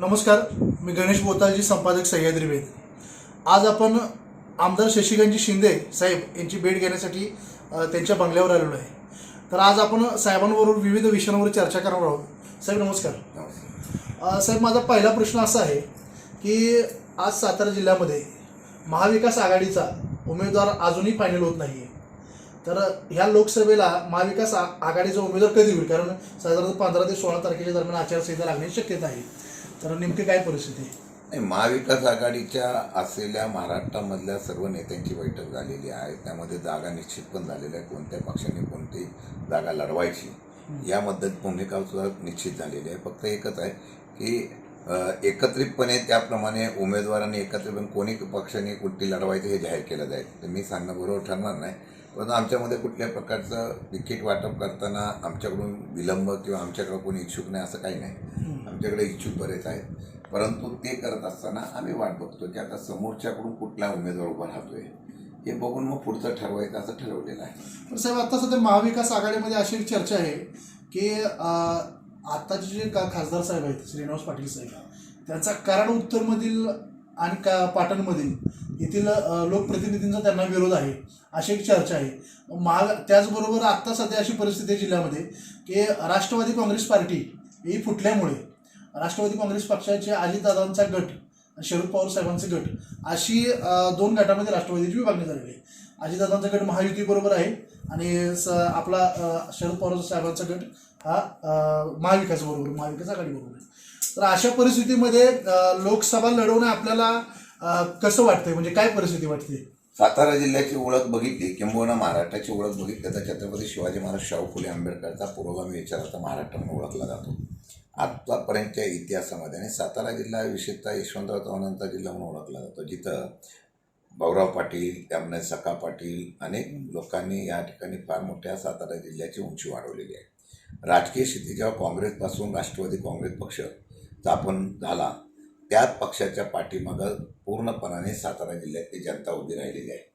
नमस्कार मी गणेश बोतालजी संपादक सह्याद्री वेद आज आपण आमदार शशिकांतजी शिंदे साहेब यांची भेट घेण्यासाठी त्यांच्या बंगल्यावर आलेलो आहे. तर आज आपण साहेबांबरोबर विविध विषयांवर चर्चा करणार आहोत. साहेब नमस्कार. साहेब माझा पहिला प्रश्न असा आहे की आज सातारा जिल्ह्यामध्ये महाविकास आघाडीचा उमेदवार अजूनही फायनल होत नाही आहे तर ह्या लोकसभेला महाविकास आघाडीचा उमेदवार कधी होईल? कारण साधारणतः पंधरा ते सोळा तारखेच्या दरम्यान आचारसंहिता लागण्याची शक्यता आहे. तर नेमकी काय परिस्थिती आहे? नाही महाविकास आघाडीच्या असलेल्या महाराष्ट्रामधल्या सर्व नेत्यांची बैठक झालेली आहे. त्यामध्ये जागा निश्चित पण झालेल्या आहे. कोणत्या पक्षाने कोणती जागा लढवायची याबद्दल भूमिका सुद्धा निश्चित झालेली आहे. फक्त एकच आहे की एकत्रितपणे त्याप्रमाणे उमेदवारांनी एकत्रितपणे कोणी पक्षाने कुठली लढवायचं हे जाहीर केलं जाईल. तर मी सांगणं बरोबर ठरणार नाही. परंतु आमच्यामध्ये कुठल्याही प्रकारचं तिकीट वाटप करताना आमच्याकडून विलंब किंवा आमच्याकडं कोणी इच्छुक नाही असं काही नाही. आमच्याकडे इच्छुक बरेच आहेत. परंतु ते करत असताना आम्ही वाट बघतो की आता समोरच्याकडून कुठला उमेदवार उभा राहतोय हे बघून मग पुढचं ठरवायचं असं ठरवलेलं आहे. पण साहेब आता सध्या महाविकास आघाडीमध्ये अशी एक चर्चा आहे की आत्ताचे जे का खासदार साहेब आहेत श्रीनिवास पाटील साहेब त्यांचा कराड उत्तरमधील आणि का पाटणमधील येथील लोकप्रतिनिधींचा त्यांना विरोध आहे अशी एक चर्चा आहे. महा त्याचबरोबर आत्ता सध्या अशी परिस्थिती आहे जिल्ह्यामध्ये की राष्ट्रवादी काँग्रेस पार्टी ही फुटल्यामुळे राष्ट्रवादी काँग्रेस पक्षाचे अजितदादांचा गट शरद पवार साहेबांचे गट अशी दोन गटामध्ये राष्ट्रवादीची विभागणी झालेली आहे. अजितदादांचा गट महायुतीबरोबर आहे आणि स आपला शरद पवार साहेबांचा गट हा महाविकासबरोबर महाविकास बरोबर महाविकास आहे. तर अशा परिस्थितीमध्ये लोकसभा लढवणं आपल्याला कसं वाटतंय? म्हणजे काय परिस्थिती वाटते? सातारा जिल्ह्याची ओळख बघितली किंबहुना महाराष्ट्राची ओळख बघितली तर छत्रपती शिवाजी महाराज शाहू फुले आंबेडकरचा पुरोगामी विचाराचा महाराष्ट्र म्हणून ओळखला जातो. आत्तापर्यंतच्या इतिहासामध्ये आणि सातारा जिल्हा विशेषतः यशवंतराव चव्हाणांचा जिल्हा म्हणून ओळखला जातो जिथं भाऊराव पाटील त्यामुळे सखा पाटील अनेक लोकांनी या ठिकाणी फार मोठ्या सातारा जिल्ह्याची उंची वाढवलेली आहे. राजकीय स्थिती जेव्हा काँग्रेसपासून राष्ट्रवादी काँग्रेस पक्ष स्थापन झाला. त्याच पक्षाच्या पाठीमागं पूर्णपणाने सातारा जिल्ह्यातली जनता उभी राहिलेली आहे.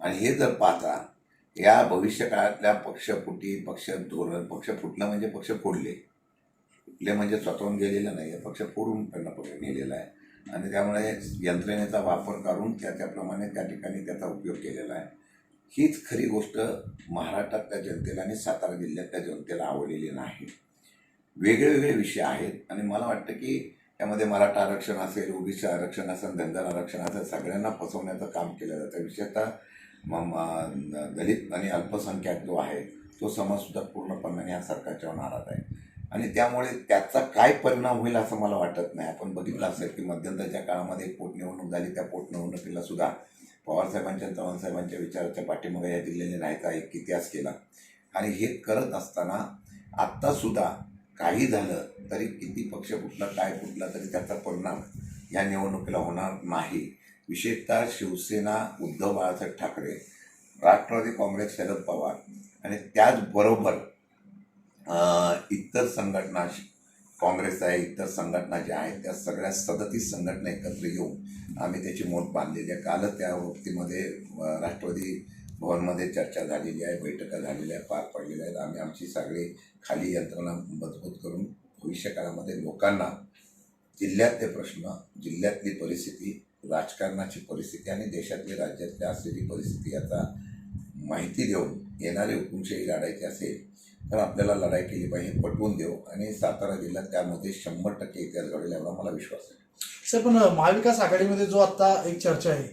आणि हे जर पाहता या भविष्यकाळातल्या पक्षफुटी पक्ष धोरण पक्ष फुटलं म्हणजे पक्ष फोडले. फुटले म्हणजे स्वतःहून गेलेलं नाही आहे पक्ष फोडून त्यांना पक्ष नेलेला आहे. आणि त्यामुळे यंत्रणेचा वापर करून त्या त्याप्रमाणे त्या ठिकाणी त्याचा उपयोग केलेला आहे. हीच खरी गोष्ट महाराष्ट्रातल्या जनतेला आणि सातारा जिल्ह्यातल्या जनतेला आवडलेली नाही. वेगळेवेगळे विषय आहेत. आणि मला वाटतं की त्यामध्ये मराठा आरक्षण असेल ओबीसी आरक्षण असेल धनगर आरक्षण असेल सगळ्यांना फसवण्याचं काम केलं जातं. विशेषतः दलित आणि अल्पसंख्याक जो आहे तो समाजसुद्धा पूर्णपणे या सरकारच्या नाराज आहे. आणि त्यामुळे त्याचा काय परिणाम होईल असं मला वाटत नाही. आपण बघितलं असेल की मध्यंतरच्या काळामध्ये एक पोटनिवडणूक झाली. त्या पोटनिवडणुकीला सुद्धा पवारसाहेबांच्या चव्हाणसाहेबांच्या विचाराच्या पाठीमागे या जिल्ह्याने राहायचा एक इतिहास केला. आणि हे करत असताना आत्तासुद्धा काही झालं तरी किती पक्ष कुठला काय कुठला तरी त्याचा परिणाम या निवडणुकीला होणार नाही. विशेषतः शिवसेना उद्धव बाळासाहेब ठाकरे राष्ट्रवादी काँग्रेस शरद पवार आणि त्याचबरोबर इतर संघटना काँग्रेस आहे इतर संघटना ज्या आहेत त्या सगळ्या सदतीस संघटना एकत्र येऊन आम्ही त्याची मोठ बांधलेली आहे. कालच त्या बाबतीमध्ये राष्ट्रवादी भवनमध्ये चर्चा झालेली आहे बैठका झालेल्या आहेत पार पडलेल्या आहेत. आम्ही आमची सगळी खाली यंत्रणा मजबूत करून भविष्यकाळामध्ये लोकांना जिल्ह्यातले प्रश्न जिल्ह्यातली परिस्थिती राजकारणाची परिस्थिती आणि देशातली राज्यातली असलेली परिस्थिती याचा माहिती देऊन येणारी हुकुमशाही लढायची असेल तर आपल्याला लढाई केली पाहिजे पटवून देऊ. आणि सातारा जिल्ह्यात त्यामध्ये शंभर टक्के इतिहास घडेल एवढा मला विश्वास आहे. सर पण महाविकास आघाडीमध्ये जो आता एक चर्चा आहे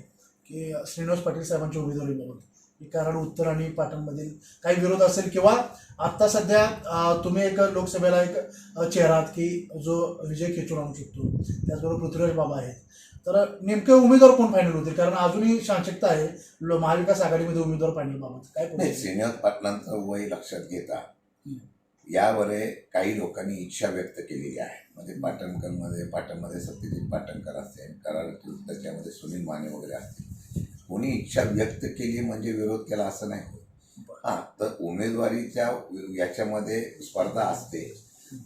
की श्रीनिवास पाटील साहेबांच्या उमेदवारीबाबत. की कराड उत्तर आणि पाटणमधील काही विरोध असेल किंवा आता सध्या तुम्ही एक लोकसभेला एक चेहरा आहात की जो विजय खेचून आणू शकतो. त्याचबरोबर पृथ्वीराज बाबा आहेत. तर नेमके उमेदवार कोण फायनल होतील? कारण अजूनही शांशकता आहे. महाविकास आघाडीमध्ये उमेदवार फायनल बाबत. काय? श्रीनिवास पाटलांचं वय लक्षात घेता. यावर काही लोकांनी इच्छा व्यक्त केलेली आहे. म्हणजे पाटणकरमध्ये पाटणमध्ये सत्यजित पाटणकर असतील कराड त्याच्यामध्ये सुनील माने वगैरे असतील. कोणी इच्छा व्यक्त केली म्हणजे विरोध केला असं नाही होत. हां तर उमेदवारीच्या याच्यामध्ये स्पर्धा असते.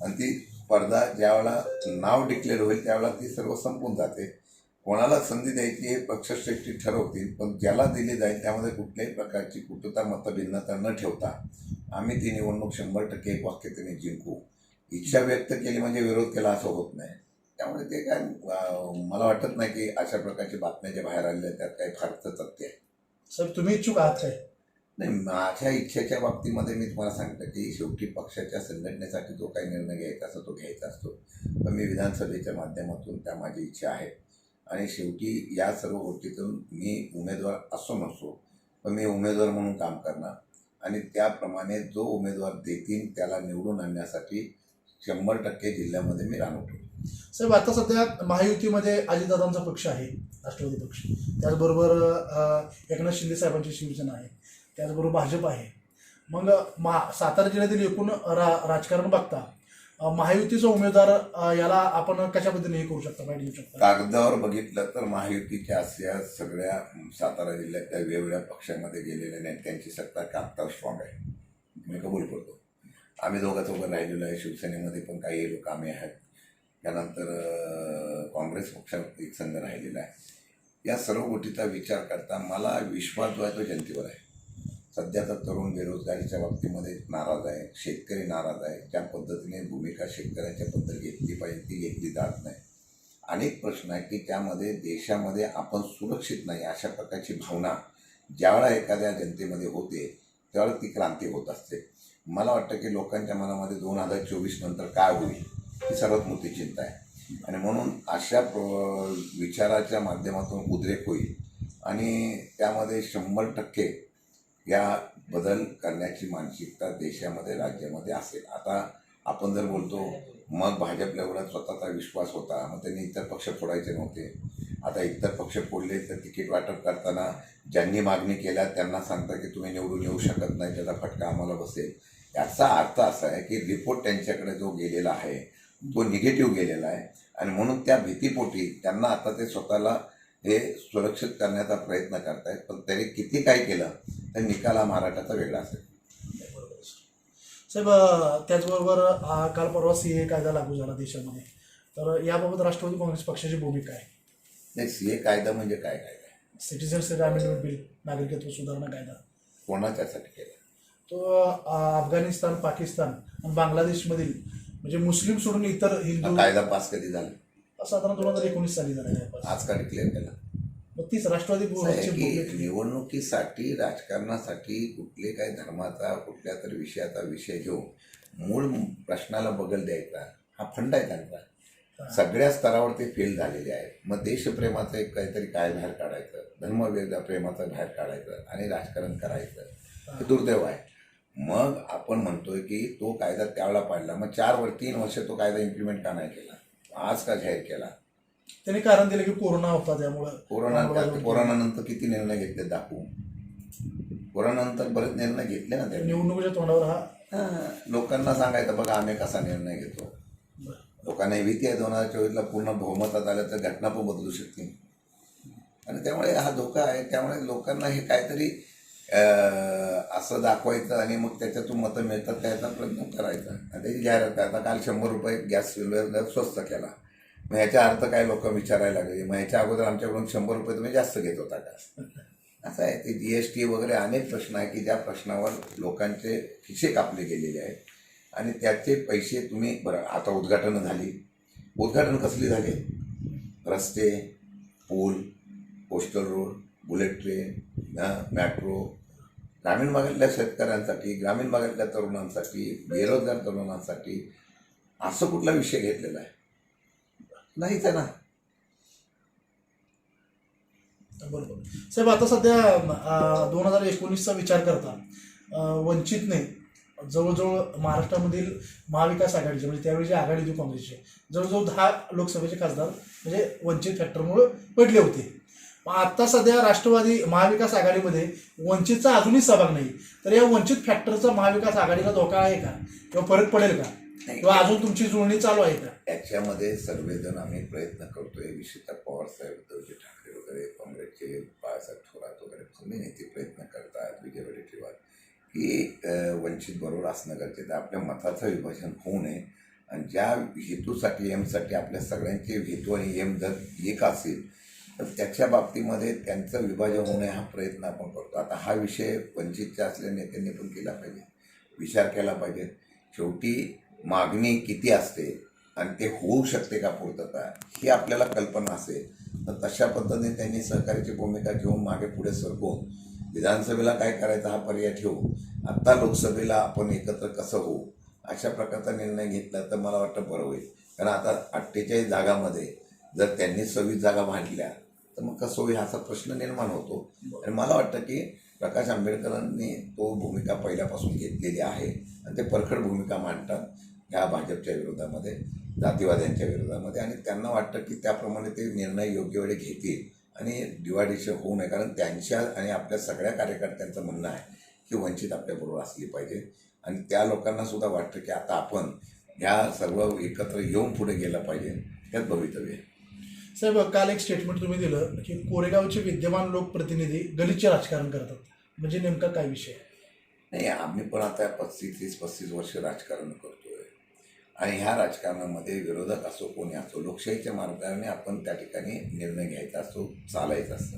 आणि ती स्पर्धा ज्यावेळेला नाव डिक्लेअर होईल त्यावेळेला ती सर्व संपून जाते. कोणाला संधी द्यायची हे पक्षश्रेष्ठी ठरवतील पण ज्याला दिली जाईल त्यामध्ये कुठल्याही प्रकारची कुटुता मतभिन्नता न ठेवता आम्ही ती निवडणूक शंभर टक्के एक वाक्यतेने जिंकू. इच्छा व्यक्त केली म्हणजे विरोध केला असं होत नाही. त्यामुळे ते काय मला वाटत नाही की अशा प्रकारची बातम्या ज्या बाहेर आलेल्या आहेत, त्यात काही फारचं तथ्य आहे. साहेब तुम्ही इच्छुक आहात काय? नाही माझ्या इच्छेच्या बाबतीमध्ये मी तुम्हाला सांगतो की शेवटी पक्षाच्या संघटनेसाठी जो काही निर्णय घ्यायचा असतो तो घ्यायचा असतो. पण मी विधानसभेच्या माध्यमातून त्या माझी इच्छा आहे. आणि शेवटी या सर्व गोष्टीतून मी उमेदवार असो नसो पण मी उमेदवार म्हणून काम करणार. आणि त्याप्रमाणे जो उमेदवार देतील त्याला निवडून आणण्यासाठी शंभर टक्के जिल्ह्यामध्ये मी राहणार. साहेब आता सध्या महायुतीमध्ये अजितदादांचा पक्ष आहे राष्ट्रवादी पक्ष. त्याचबरोबर एकनाथ शिंदे साहेबांची शिवसेना आहे. त्याचबरोबर भाजप आहे. मग महा सातारा जिल्ह्यातील एकूण रा राजकारण बघता महायुतीचा उमेदवार याला आपण कशा पद्धतीने हे करू शकता माहिती देऊ शकता? कागदावर बघितलं तर महायुतीच्या अशा सगळ्या सातारा जिल्ह्यातल्या वेगवेगळ्या पक्षामध्ये गेलेल्या नेत्यांची सत्ता कागदावर स्ट्रॉंग आहे. मी कबूल करतो. आम्ही दोघं चौघं राहिलेलो आहे शिवसेनेमध्ये पण काही लोक आम्ही आहेत. त्यानंतर काँग्रेस पक्षात एक संघ राहिलेला आहे. या सर्व गोष्टीचा विचार करता मला विश्वास जो आहे तो जनतेवर आहे. सध्याचा तरुण बेरोजगारीच्या बाबतीमध्ये नाराज आहे. शेतकरी नाराज आहे. ज्या पद्धतीने भूमिका शेतकऱ्यांच्या बद्दल घेतली पाहिजे ती घेतली जात नाही. अनेक प्रश्न आहेत की त्यामध्ये देशामध्ये आपण सुरक्षित नाही अशा प्रकारची भावना ज्यावेळा एखाद्या जनतेमध्ये होते त्यावेळेला ती क्रांती होत असते. मला वाटतं की लोकांच्या मनामध्ये दोन हजार चोवीस नंतर काय होईल? ही सर्वात मोठी चिंता आहे. आणि म्हणून अशा प्र विचाराच्या माध्यमातून उद्रेक होईल आणि त्यामध्ये शंभर टक्के या बदल करण्याची मानसिकता देशामध्ये राज्यामध्ये असेल. आता आपण जर बोलतो मग भाजपला एवढा स्वतःचा विश्वास होता मग त्यांनी इतर पक्ष फोडायचे नव्हते. आता इतर पक्ष फोडले तर तिकीट वाटप करताना ज्यांनी मागणी केल्या त्यांना सांगता की तुम्ही निवडून येऊ शकत नाही त्याचा फटका आम्हाला बसेल. याचा अर्थ असा आहे की रिपोर्ट त्यांच्याकडे जो गेलेला आहे तो निगेटिव्ह गेलेला आहे. आणि म्हणून त्या भीतीपोटी त्यांना आता ते स्वतःला हे सुरक्षित करण्याचा प्रयत्न करतायत. पण तरी किती काय केलं तर निकाल हा महाराष्ट्राचा वेगळा असेल. साहेब त्याचबरोबर काल परवा सी ए कायदा लागू झाला देशामध्ये. तर याबाबत राष्ट्रवादी काँग्रेस पक्षाची भूमिका आहे. नाही सी ए कायदा म्हणजे काय कायदा? सिटिझन्स अमेंडमेंट बिल नागरिकत्व सुधारणा कायदा. कोणाच्यासाठी केला? तो अफगाणिस्तान पाकिस्तान आणि बांगलादेशमधील म्हणजे मुस्लिम सोडून इतर हिंदू कायदा पास कधी झाला? साधारण दोन हजार एकोणीस साली आहे आज का डिक्लेअर केला? मग तीच राष्ट्रवादी आहे निवडणुकीसाठी राजकारणासाठी कुठले काही धर्माचा कुठल्या तरी विषयाचा विषय घेऊन मूळ प्रश्नाला बगल द्यायचा हा फंड आहे त्यांचा. सगळ्या स्तरावर ते फेल झालेले आहेत मग देशप्रेमाचं एक काहीतरी काय बाहेर काढायचं धर्मवेदा प्रेमाचं बाहेर काढायचं आणि राजकारण करायचं. हे दुर्दैव आहे. मग आपण म्हणतोय की तो कायदा त्यावेळेला पाडला. मग चार वर तीन वर्ष तो कायदा इम्प्लिमेंट का नाही केला? आज का जाहीर केला? त्यांनी कारण दिलं की कोरोना होता त्यामुळं. कोरोना कोरोनानंतर किती निर्णय घेतले दाखवू? कोरोनानंतर बरेच निर्णय घेतले ना त्यांनी. निवडणुकीच्या तोंडावर हा. लोकांना सांगायचं बघा आम्ही कसा निर्णय घेतो? लोकांना भीती आहे दोन हजार चोवीसला पूर्ण बहुमतात आलं तर घटना पण बदलू शकतील. आणि त्यामुळे हा धोका आहे. त्यामुळे लोकांना हे काहीतरी असं दाखवायचं आणि मग त्याच्यातून मतं मिळतात त्याचा प्रयत्न करायचा. आणि त्याची जाहिरात आता काल शंभर रुपये गॅस सिलेंडर स्वस्त केला. मग ह्याच्या अर्थ काय लोक विचारायला लागले? मग ह्याच्या अगोदर आमच्याकडून शंभर रुपये तुम्ही जास्त घेत होता का? असं आहे. ते जी एस टी वगैरे अनेक प्रश्न आहे की ज्या प्रश्नावर लोकांचे खिसे कापले गेलेले आहेत. आणि त्याचे पैसे तुम्ही बरं आता उद्घाटनं झाली. उद्घाटन कसली झाले? रस्ते पूल postal road bullet train metro ग्रामीण भागातल्या शेतकऱ्यांसाठी ग्रामीण भागातल्या तरुणांसाठी बेरोजगार तरुणांसाठी असं कुठला विषय घेतलेला आहे? नाहीच आहे ना. बरोबर. साहेब आता सध्या दोन हजार एकोणीसचा विचार करता वंचितने जवळजवळ महाराष्ट्रामधील महाविकास आघाडीचे म्हणजे त्यावेळी जे आघाडी होती काँग्रेसचे जवळजवळ दहा लोकसभेचे खासदार म्हणजे वंचित फॅक्टरमुळे पडले होते. मग आता सध्या राष्ट्रवादी महाविकास आघाडीमध्ये वंचितचा अजूनही सहभाग नाही. तर या वंचित फॅक्टरचा महाविकास आघाडीला धोका आहे का? किंवा फरक पडेल का. किंवा अजून तुमची जुळणी चालू आहे का? याच्यामध्ये सर्वजण आम्ही प्रयत्न करतोय विशेषतः पवार साहेब उद्धवजी ठाकरे वगैरे काँग्रेसचे बाळासाहेब थोरात वगैरे सगळे नेते प्रयत्न करतात विजय वडेट्टीवार की वंचित बरोबर असणं गरजेचं आपल्या मताचं विभाजन होऊ नये. आणि ज्या हेतूसाठी एमसाठी आपल्या सगळ्यांचे हेतू आणि एम जर एक असेल तर त्याच्या बाबतीमध्ये त्यांचं विभाजन होणे हा प्रयत्न आपण करतो. आता हा विषय वंचितच्या असल्या नेत्यांनी पण केला पाहिजे विचार केला पाहिजे. शेवटी मागणी किती असते आणि ते होऊ शकते का पूर्तता ही आपल्याला कल्पना असेल तर तशा पद्धतीने त्यांनी सहकार्याची भूमिका घेऊन मागे पुढे सरकवून विधानसभेला काय करायचा हा पर्याय ठेवू आत्ता लोकसभेला आपण एकत्र कसं होऊ अशा प्रकारचा निर्णय घेतला तर मला वाटतं बरं होईल. कारण आता अठ्ठेचाळीस जागामध्ये जर त्यांनी सव्वीस जागा मांडल्या तर मग कसं होईल असा प्रश्न निर्माण होतो. आणि मला वाटतं की प्रकाश आंबेडकरांनी तो भूमिका पहिल्यापासून घेतलेली आहे आणि ते परखड भूमिका मांडतात ह्या भाजपच्या विरोधामध्ये जातीवाद्यांच्या विरोधामध्ये. आणि त्यांना वाटतं की त्याप्रमाणे ते निर्णय योग्य वेळी घेतील आणि डिवायडेशन होऊ नये. कारण त्यांच्या आणि आपल्या सगळ्या कार्यकर्त्यांचं म्हणणं आहे की वंचित आपल्याबरोबर असली पाहिजे. आणि त्या लोकांना सुद्धा वाटतं की आता आपण ह्या सर्व एकत्र येऊन पुढे गेलं पाहिजे. ह्याच भवितव्य आहे. साहेब काल एक स्टेटमेंट तुम्ही दिलं की कोरेगावचे विद्यमान लोकप्रतिनिधी गलिच्छ राजकारण करतात. म्हणजे नेमका काय विषय नाही आम्ही पण आता पस्तीस तीस पस्तीस वर्ष राजकारण करतोय. आणि ह्या राजकारणामध्ये विरोधक असो कोणी असो लोकशाहीच्या मार्गाने आपण त्या ठिकाणी निर्णय घ्यायचा असतो चालायचं असतं.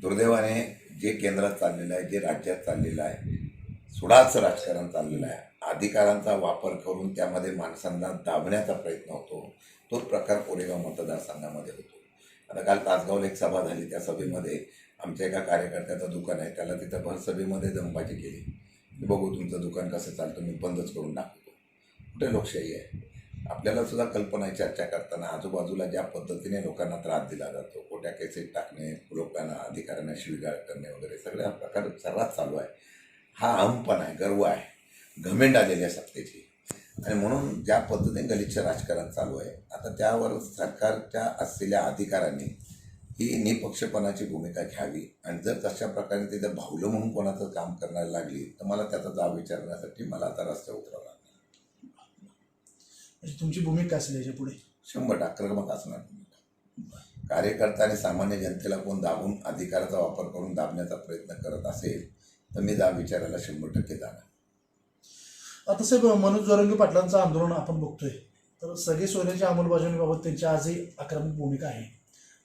दुर्दैवाने जे केंद्रात चाललेलं आहे जे राज्यात चाललेलं आहे सुडाचं राजकारण चाललेलं आहे. अधिकारांचा वापर करून त्यामध्ये माणसांना दाबण्याचा प्रयत्न होतो. तोच प्रकार कोरेगाव मतदारसंघामध्ये होतो. आता काल तासगावला एक सभा झाली. त्या सभेमध्ये आमच्या एका कार्यकर्त्याचं दुकान आहे. त्याला तिथं भर सभेमध्ये दमबाजी केली. की बघू तुमचं दुकान कसं चालतं. मी बंदच करून टाकतो कुठे लोकशाही आहे? आपल्याला सुद्धा कल्पना आहे चर्चा करताना. आजूबाजूला ज्या पद्धतीने लोकांना त्रास दिला जातो खोट्या केसेस टाकणे लोकांना अधिकाऱ्यांना शिवीगाळ करणे वगैरे सगळ्या प्रकार सर्रास चालू आहे. हा अहमपणा आहे गर्व आहे. घमेंड आलेली आहे सत्तेची. आणि म्हणून ज्या पद्धतीने गलिच्छ राजकारण चालू आहे आता त्यावर सरकारच्या असलेल्या अधिकाऱ्यांनी ही निपक्षपणाची भूमिका घ्यावी. आणि जर तशा प्रकारे ते जर भावलं म्हणून कोणाचं काम करायला लागली तर मला त्याचा जाब विचारण्यासाठी मला आता रस्त्यावर उतरावं लागणार. म्हणजे तुमची भूमिका असेल याच्यापुढे? शंभर आक्रमक असणार भूमिका. कार्यकर्ता आणि सामान्य जनतेला कोण दाबून अधिकाराचा वापर करून दाबण्याचा प्रयत्न करत असेल तर मी जाब विचारायला शंभर टक्के जाणार. आता साहेब मनोज जोरंगी पाटलांचं आंदोलन आपण बघतोय. तर सगळे सोन्याच्या अंमलबजावणीबाबत त्यांची आजही आक्रमक भूमिका आहे.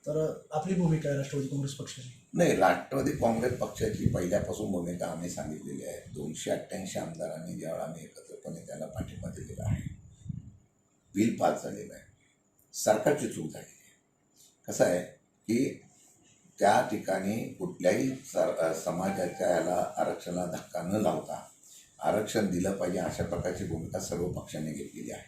तर आपली भूमिका आहे राष्ट्रवादी काँग्रेस पक्षाची? नाही राष्ट्रवादी काँग्रेस पक्षाची पहिल्यापासून भूमिका आम्ही सांगितलेली आहे. दोनशे अठ्ठ्याऐंशी आमदारांनी ज्यावेळा आम्ही एकत्रपणे त्याला पाठिंबा दिलेला आहे. बिल पास झालेलं आहे. सरकारची चूक झालेली आहे. कसं आहे की त्या ठिकाणी कुठल्याही सर समाजाच्या याला आरक्षणाला धक्का न लावता आरक्षण दिलं पाहिजे अशा प्रकारची भूमिका सर्व पक्षांनी घेतलेली आहे.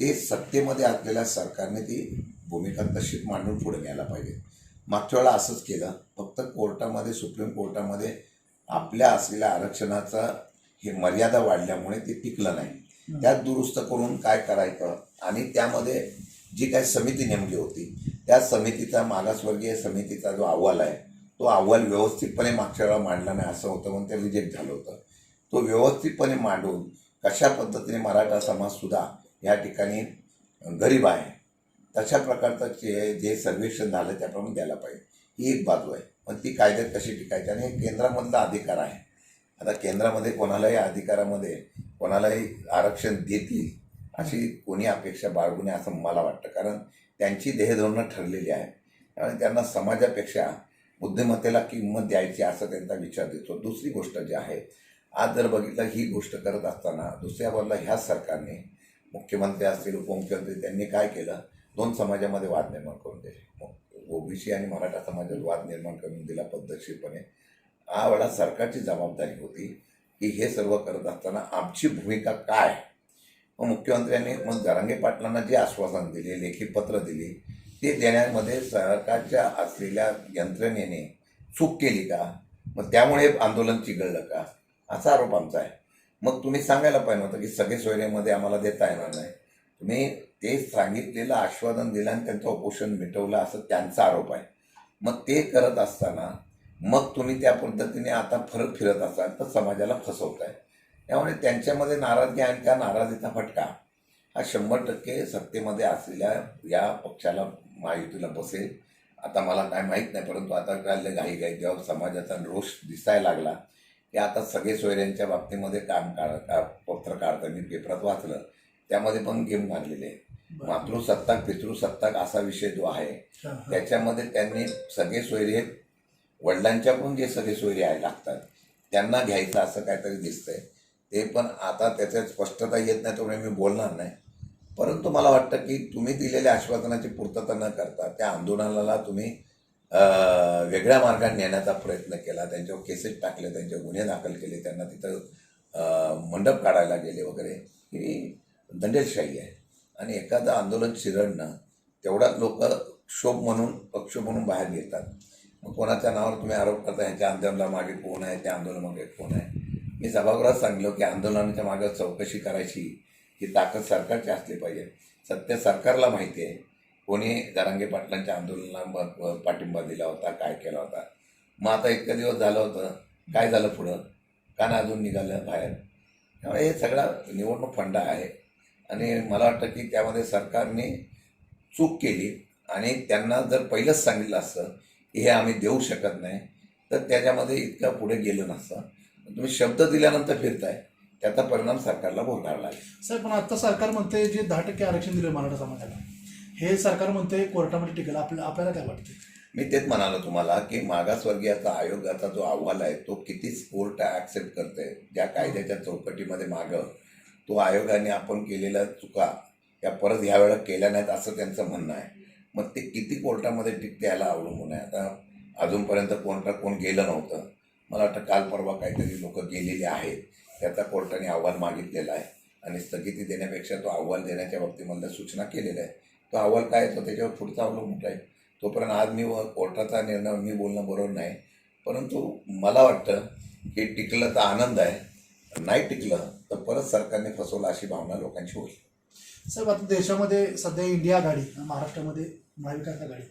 ते सत्तेमध्ये असलेल्या सरकारने ती भूमिका तशीच मांडून पुढे न्यायला पाहिजे. मागच्या वेळेला असंच केलं. फक्त कोर्टामध्ये सुप्रीम कोर्टामध्ये आपल्या असलेल्या आरक्षणाचा हे मर्यादा वाढल्यामुळे ते टिकलं नाही. त्यात दुरुस्त करून काय करायचं? आणि त्यामध्ये जी काही समिती नेमली होती त्या समितीचा मागासवर्गीय समितीचा जो अहवाल आहे तो अहवाल व्यवस्थितपणे मागच्या वेळेला मांडला नाही असं होतं म्हणून ते रिजेक्ट झालं होतं. तो व्यवस्थितपणे मांडून कशा पद्धतीने मराठा समाजसुद्धा या ठिकाणी गरीब आहे तशा प्रकारचं जे जे सर्वेक्षण झालं त्याप्रमाणे द्यायला पाहिजे. ही एक बाजू आहे. पण ती कायद्यात कशी टिकायची? आणि हे केंद्रामधला अधिकार आहे. आता केंद्रामध्ये कोणालाही अधिकारामध्ये कोणालाही आरक्षण देतील अशी कोणी अपेक्षा बाळगू नये असं मला वाटतं. कारण त्यांची देहधोरणं ठरलेली आहे त्यामुळे त्यांना समाजापेक्षा बुद्धिमत्तेला किंमत द्यायची असं त्यांचा विचार देतो. दुसरी गोष्ट जी आहे आज जर बघितलं ही गोष्ट करत असताना दुसऱ्या बाजूला ह्याच सरकारने मुख्यमंत्री असतील उपमुख्यमंत्री त्यांनी काय केलं? दोन समाजामध्ये वाद निर्माण करून दिले. ओबीसी आणि मराठा समाजात वाद निर्माण करून दिला पद्धतशीरपणे. हा वेळा सरकारची जबाबदारी होती की हे सर्व करत असताना आमची भूमिका काय? मग मुख्यमंत्र्यांनी मग जरांगे पाटलांना जे आश्वासन दिले लेखी पत्र दिली ते देण्यामध्ये सरकारच्या असलेल्या यंत्रणेने चूक केली का? मग त्यामुळे आंदोलन चिघळलं का? असा आरोप आमचा आहे. मग तुम्ही सांगायला पाहिजे होतं की सगळे सोयरेमध्ये आम्हाला देता येणार नाही. तुम्ही ते सांगितलेलं आश्वासन दिलं आणि त्यांचं उपोषण मिटवलं असं त्यांचा आरोप आहे. मग ते करत असताना मग तुम्ही त्या पद्धतीने आता फरक फिरत असाल तर समाजाला फसवताय. त्यामुळे त्यांच्यामध्ये नाराजगी आणि त्या नाराजीचा फटका. हा शंभर टक्के सत्तेमध्ये असलेल्या या पक्षाला महायुतीला बसेल. आता मला काय माहीत नाही परंतु आता काय घाई घाई जेव्हा समाजाचा रोष दिसायला लागला. की आता सगळे सोयऱ्यांच्या बाबतीमध्ये काम काढ का- पत्र काढताना पेपरात वाचलं. त्यामध्ये पण गेम घाललेले आहे मातृसत्ताक पितृसत्ताक असा विषय जो आहे. त्याच्यामध्ये त्यांनी सगळे सोयरे वडिलांच्याकडून जे सगळे सोयरे आहे लागतात त्यांना घ्यायचं असं काहीतरी दिसतंय. ते पण आता त्याच्यात स्पष्टता येत नाही त्यामुळे मी बोलणार नाही. परंतु मला वाटतं की तुम्ही दिलेल्या आश्वासनाची पूर्तता न करता त्या आंदोलनाला तुम्ही वेगळ्या मार्गाने नेण्याचा प्रयत्न केला. त्यांच्यावर केसेस टाकले त्यांच्यावर गुन्हे दाखल केले त्यांना तिथं मंडप काढायला गेले वगैरे. ही दंडेलशाही आहे. आणि एखादं आंदोलन चिरडणं तेवढा लोक शोभ म्हणून पक्ष म्हणून बाहेर घेतात मग कोणाच्या नावावर तुम्ही आरोप करता ह्याच्या आंदोलनाला मागे कोण आहे त्या आंदोलनामागे कोण आहे? मी सभागृहात सांगलो की आंदोलनाच्या मागे चौकशी करायची ही ताकद सरकारची असली पाहिजे. सत्य सरकारला माहिती आहे. कोणी जरांगे पाटलांच्या आंदोलनाला पाठिंबा दिला होता काय केला होता? मग आता इतका दिवस झालं होतं. काय झालं पुढं? का नाही अजून निघालं बाहेर. त्यामुळे हे सगळा निवडणूक फंडा आहे. आणि मला वाटतं की त्यामध्ये सरकारने चूक केली आणि त्यांना जर पहिलंच सांगितलं असतं की हे आम्ही देऊ शकत नाही तर त्याच्यामध्ये इतकं पुढे गेलं नसतं. तुम्ही शब्द दिल्यानंतर फिरताय. त्याचा परिणाम सरकारला भोगावा लागेल. सर पण आता सरकार म्हणते जे दहा टक्के आरक्षण दिलं मराठा समाजाला. हे सरकार म्हणते कोर्टामध्ये टिकेल. आपल्या आपल्याला काय वाटते मी तेच म्हणालो तुम्हाला की मागासवर्गीयाचा आयोगाचा जो अहवाल आहे तो किती कोर्ट ॲक्सेप्ट करते ज्या कायद्याच्या चौकटीमध्ये मागं तो आयोगाने आपण केलेल्या चुका या परत ह्या केल्या नाहीत असं त्यांचं म्हणणं आहे. मग ते किती कोर्टामध्ये टिकते याला अवलंबून आहे. आता अजूनपर्यंत कोणता कोण गेलं नव्हतं. मला वाटतं काल परवा काहीतरी लोक गेलेले आहेत त्याचा कोर्टाने अहवाल मागितलेला आहे. आणि स्थगिती देण्यापेक्षा तो अहवाल देण्याच्या बाबतीमधल्या सूचना केलेल्या आहे तो अहवाल काय येतो त्याच्यावर पुढचा अवलंबून राहील तोपर्यंत आज मी व- कोर्टाचा निर्णय मी बोलणं बरोबर नाही. परंतु मला वाटतं की टिकलं तर आनंद आहे नाही टिकलं तर परत सरकारने फसवलं अशी भावना लोकांची होईल. साहेब आता देशामध्ये सध्या इंडिया आघाडी महाराष्ट्रामध्ये महाविकास आघाडी.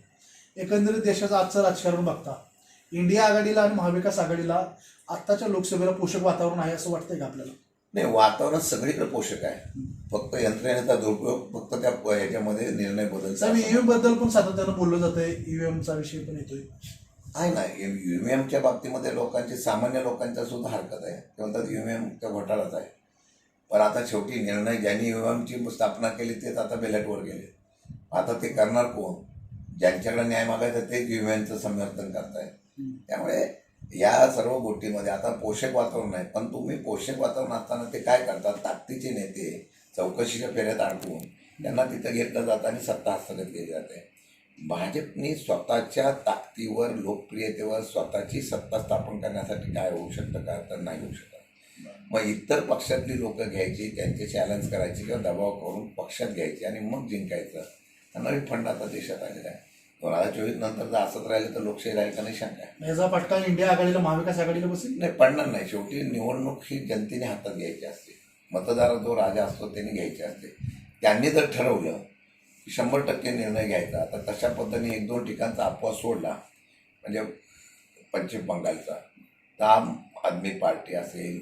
एकंदरीत देशाचं आजचं राजकारण बघता इंडिया आघाडीला आणि महाविकास आघाडीला आत्ताच्या लोकसभेला पोषक वातावरण आहे असं वाटतंय का आपल्याला? नाही वातावरण सगळीकडे पोषक आहे. फक्त यंत्रणेचा दुरुपयोग फक्त त्या ह्याच्यामध्ये निर्णय बदल साहेब ईव्हीएमबद्दल पण सातत्यानं बोललं जातंय ईव्हीएमचा विषय पण येतोय. आहे ना युएमच्या बाबतीमध्ये लोकांची सामान्य लोकांच्या सुद्धा हरकत आहे. ते म्हणतात युएमचा घोटाळाच आहे. पण आता शेवटी निर्णय ज्यांनी युएमची स्थापना केली तेच आता बेलेटवर गेले. आता ते करणार कोण? ज्यांच्याकडे न्याय मागायचा तेच युएमचं समर्थन करताय त्यामुळे या सर्व गोष्टीमध्ये आता पोषक वातावरण आहे. पण तुम्ही पोषक वातावरण असताना ते काय करतात? ताकदीचे नेते चौकशीच्या फेऱ्यात अडकून त्यांना तिथं घेतलं जातं आणि सत्ता हस्तगत केली जाते. भाजपनी स्वतःच्या ताकदीवर लोकप्रियतेवर स्वतःची सत्ता स्थापन करण्यासाठी काय होऊ शकतं का? तर नाही होऊ शकत. मग इतर पक्षातली लोक घ्यायची त्यांचे चॅलेंज करायची किंवा दबाव करून पक्षात घ्यायचे आणि मग जिंकायचं. नवीन फंड आता देशात आलेला आहे. दोन हजार चोवीस नंतर जर असंच राहिलं तर लोकशाही राहील का? नाही शंका याचा फटका इंडिया आघाडीला महाविकास आघाडीला बसेल? नाही पडणार नाही. शेवटी निवडणूक ही जनतेने हातात घ्यायची असते. मतदार जो राजा असतो त्याने घ्यायची असते. त्यांनी जर ठरवलं की शंभर टक्के निर्णय घ्यायचा तर तशा पद्धतीने एक दोन ठिकाणचा अपवाद सोडला म्हणजे पश्चिम बंगालचा तर आम आदमी पार्टी असेल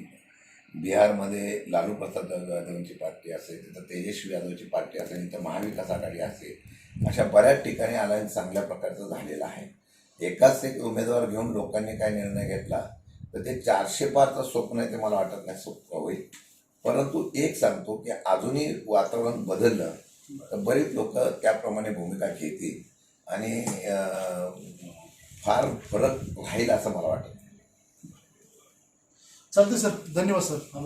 बिहारमध्ये लालू प्रसाद यादवची पार्टी असेल तिथं तेजस्वी यादवची पार्टी असेल इथं महाविकास आघाडी असेल अशा बऱ्याच ठिकाणी अलायन्स चांगल्या प्रकारचं झालेलं आहे. एकाच एक उमेदवार घेऊन लोकांनी काय निर्णय घेतला तर ते चारशे पारचं स्वप्न आहे ते मला वाटत नाही स्वप्न होईल. परंतु एक सांगतो की अजूनही वातावरण बदललं तर बरीच लोक त्याप्रमाणे भूमिका घेतील आणि फार फरक राहील असं मला वाटत. नाही. चालते सर. धन्यवाद सर.